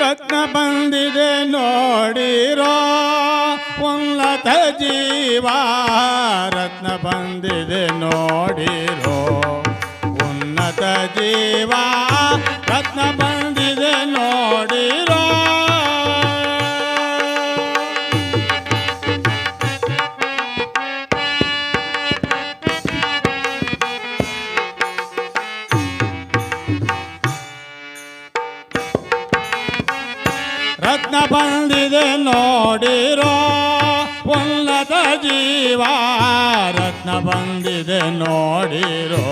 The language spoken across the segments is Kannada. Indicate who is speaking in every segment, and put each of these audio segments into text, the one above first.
Speaker 1: ರತ್ನ ಬಂದಿದೆ ನೋಡಿರೋ ಉನ್ನತ ಜೀವ. ರತ್ನ ಬಂದಿದೆ ನೋಡಿರೋ ಉನ್ನತ ಜೀವ. ರತ್ನ ನೋಡಿರೋ ಉನ್ನತ ಜೀವ, ರತ್ನ ಬಂದಿದೆ ನೋಡಿರೋ.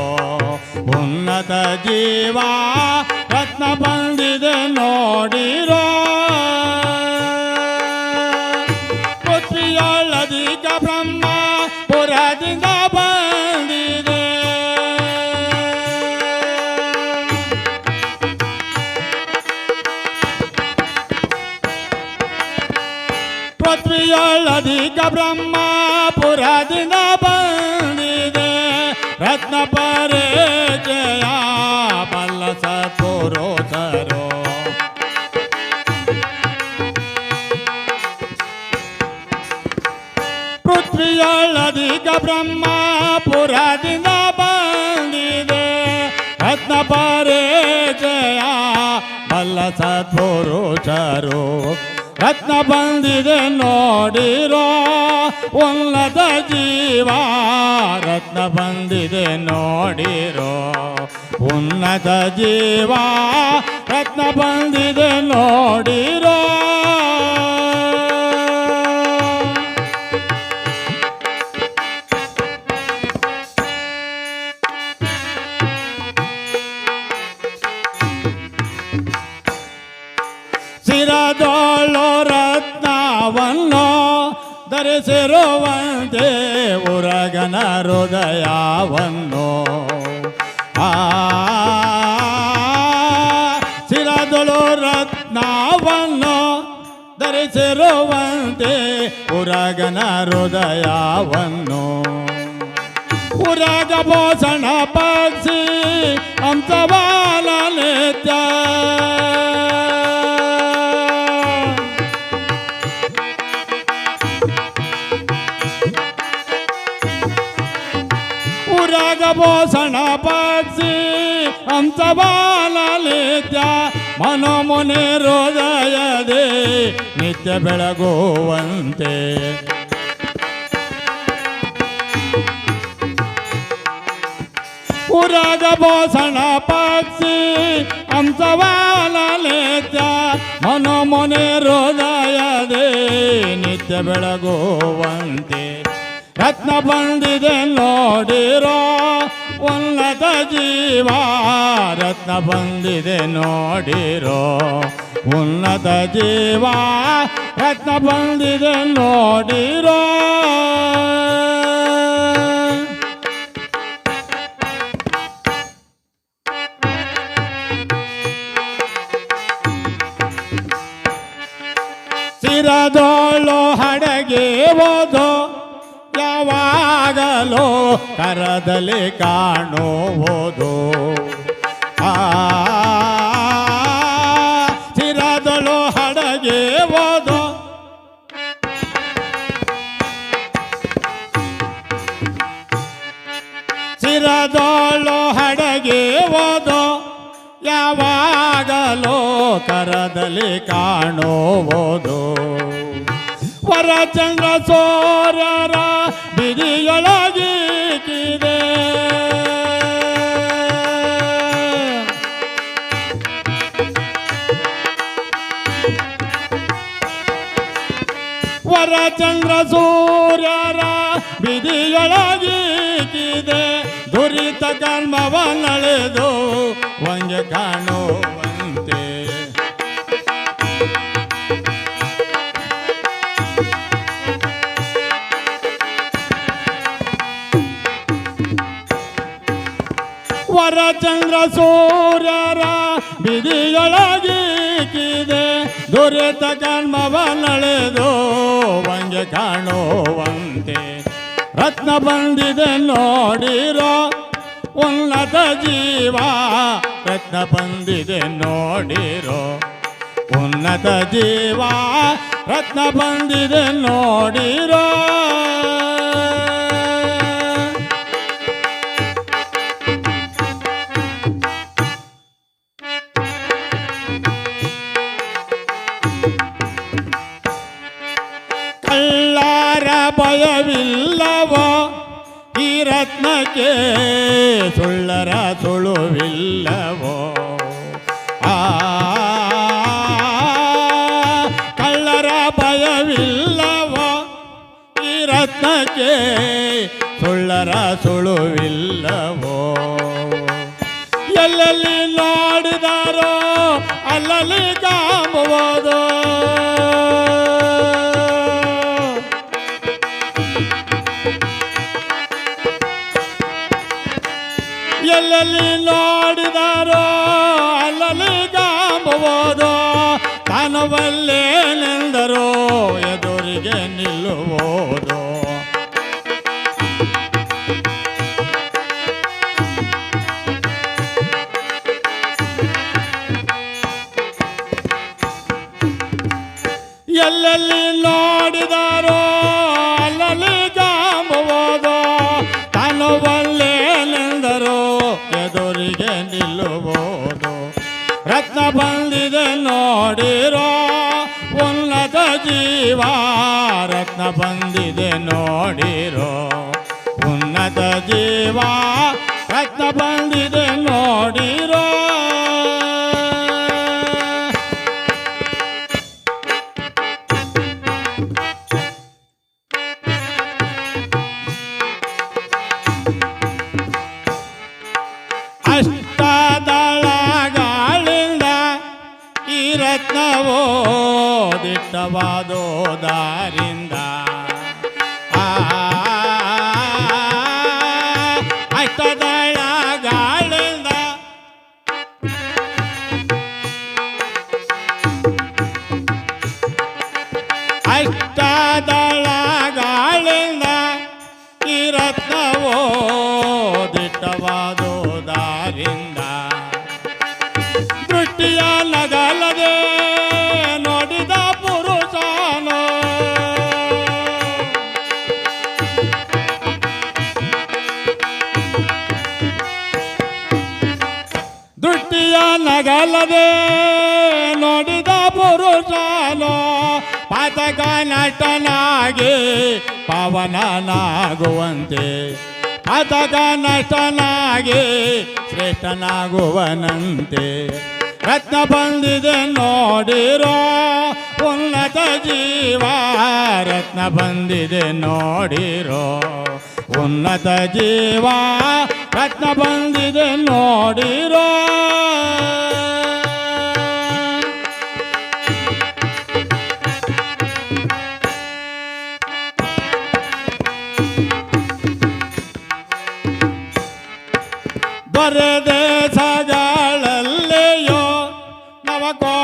Speaker 1: ಉನ್ನತ ಜೀವ, ರತ್ನ ಬಂದಿದೆ ನೋಡಿರೋ. ಪೃಥ್ವಿಯೊಳದಿಗ ಬ್ರಹ್ಮ ಪುರದಿಂದ ಬಂದಿದೆ ಪೃಥ್ವಿಯೊಳದಿಗ ಬ್ರಹ್ಮ ಪುರದಿಂದ ಬಂದಿದೆ ರತ್ನ ಪರಿಚಯ ಬಲ್ಲ ಸತ್ಪುರುಷರು ಪೃಥ್ವಿಯೊಳದಿಗ ಬ್ರಹ್ಮ ಪುರದಿಂದ ಬಂದಿದೆ ರತ್ನ ಪರಿಚಯ ಬಲ್ಲ ಸತ್ಪುರುಷರು ರತ್ನ ಬಂದಿದೆ ನೋಡಿರೋ ಉನ್ನತ ಜೀವ ರತ್ನ ಬಂದಿದೆ ನೋಡಿರೋ. ಉನ್ನತ ಜೀವ ರತ್ನ ಬಂದಿದೆ ನೋಡಿರೋ ಧರಿಸಿರುವಂತೆ ಉರಗನ ಹೃದಯವನ್ನು ಆ ಸಿರದೊಳು ರತ್ನವನ್ನು ಧರಿಸಿರುವಂತೆ ಉರಗನ ಹೃದಯವನ್ನು ಉರಗ ಭೂಷಣ ಪಕ್ಷಿ ಹಂಸವಾಲ ಉರಗ ಭೂಷಣ ಪಕ್ಷಿ ಹಂಸವಾಲ ನಿತ್ಯ ಮನೋಮುನಿ ಹೃದಯದೇ ನಿತ್ಯ ಬೆಳಗುವಂತೆ ಉರಗ ಭೂಷಣ ಪಕ್ಷಿ ಹಂಸವಾಲ ನಿತ್ಯ ಮನೋಮುನಿ ಹೃದಯದೇ ನಿತ್ಯ ಬೆಳಗುವಂತೆ ರತ್ನ ಬಂದಿದೆ ನೋಡಿರೋ ಉನ್ನತ ಜೀವ ರತ್ನ ಬಂದಿದೆ ನೋಡಿರೋ. ಉನ್ನತ ಜೀವ ರತ್ನ ಬಂದಿದೆ ನೋಡಿರೋ. ಸಿರದೋಳು ಹಡಗೆ ಓದೋ ಯಾವಾಗಲೋ ಕರದಲ್ಲಿ ಕಾಣುವುದು ಆ ಸಿರದೊಳು ಹಡಗೆ ಓದು ಸಿರದೋಳು ಹಡಗೆ ಓದು ಯಾವಾಗಲೋ ಕರದಲ್ಲಿ ಕಾಣುವುದು ವರಚಂದ್ರ ಸೋರರ ಬಿದಿಯೊಳಗೀಕಿದೆ ವರಚಂದ್ರ ಸೂರ್ಯರ ಬಿದಿಯೊಳಗೀಕಿದೆ ದುರಿತ ನಡೆದು ವಂಗೆ ಕಾಣುವಂತೆ. ವರಚಂದ್ರ ಸೂರ್ಯರ ಬಿದಿಯೊಳಗೀಕಿದೆ ದುರಿತ ಕರ್ಮವನ್ನಳೆದು ವಂಗೆ ಕಾಣುವಂತೆ. ರತ್ನ ಬಂದಿದೆ ನೋಡಿರೋ ಉನ್ನತ ಜೀವ. ರತ್ನ ಬಂದಿದೆ ನೋಡಿರೋ ಉನ್ನತ ಜೀವ. ರತ್ನ ಬಂದಿದೆ ನೋಡಿರೋ ಭಯವಿಲ್ಲವೋ? ಈ ರತ್ನಕ್ಕೆ ಸುಳ್ಳರ ಸುಳುವಿಲ್ಲವೋ? ಆ, ಕಳ್ಳರ ಭಯವಿಲ್ಲವ? ಈ ರತ್ನಕ್ಕೆ ಸುಳ್ಳರ ಸುಳುವಿಲ್ಲವೋ? ಎಲ್ಲೆಲ್ಲಿ ನೋಡಿದಾರೋ ಅಲ್ಲಲ್ಲಿ ಕಾಂಬುವುದು ಎಲ್ಲೆಲ್ಲಿ ನೋಡಿದಾರೋ ಅಲ್ಲಲ್ಲಿ ಕಾಂಬುವುದು ತಾನವಲ್ಲೇನೆಂದರೋ ಎದುರಿಗೆ ನಿಲ್ಲುವುದು. ಎಲ್ಲೆಲ್ಲಿ ನೋಡಿದಾರೋ ಬಂದಿದೆ ನೋಡಿರೋ ಉನ್ನತ ಜೀವ ರತ್ನ ಬಂದಿದೆ ನೋಡಿರೋ ಉನ್ನತ ಜೀವ ರತ್ನ ಬಂದಿದೆ ನೋಡಿರೋ ಅಷ್ಟದಳಗಳಿಂದ ಈ ರತ್ನವೋ ದಿಟ್ಟವಾದೋ ದಾರಿಂದ ಪುರುಷನು ಪಾತಕ ನಟನಾಗಿ ಪಾವನನಾಗುವಂತೆ. ಪಾತಕ ನಟನಾಗಿ ಶ್ರೇಷ್ಠನಾಗುವನಂತೆ. ರತ್ನ ಬಂದಿದೆ ನೋಡಿರೋ ಉನ್ನತ ಜೀವ, ರತ್ನ ಬಂದಿದೆ ನೋಡಿರೋ ಉನ್ನತ ಜೀವ, ರತ್ನ ಬಂದಿದೆ ನೋಡಿರೋ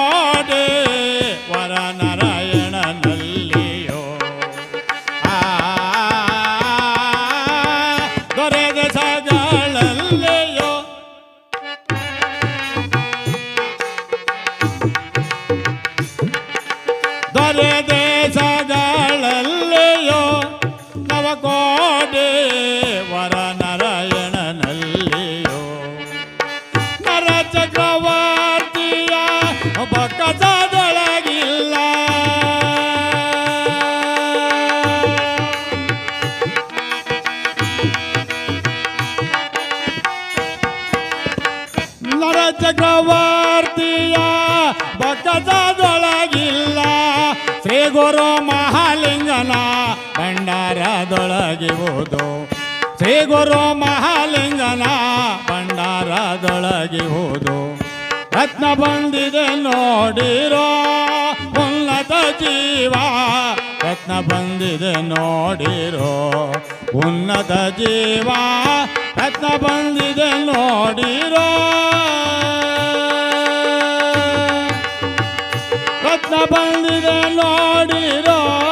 Speaker 1: Lord. ಚಕ್ರವರ್ತಿಯ ಭಕ್ತದೊಳಗಿಲ್ಲ ಶ್ರೀ ಗುರು ಮಹಾಲಿಂಗನ ಭಂಡಾರದೊಳಗಿವುದು ಶ್ರೀ ಗುರು ಮಹಾಲಿಂಗನ ಹೋದು. ರತ್ನ ಬಂದಿದೆ ನೋಡಿರೋ ಉನ್ನತ ಜೀವ. ರತ್ನ ಬಂದಿದೆ ನೋಡಿರೋ ಉನ್ನತ ಜೀವ. ರತ್ನ ಬಂದಿದೆ ನೋಡಿರೋ રત્ન બંધ નોડી રો.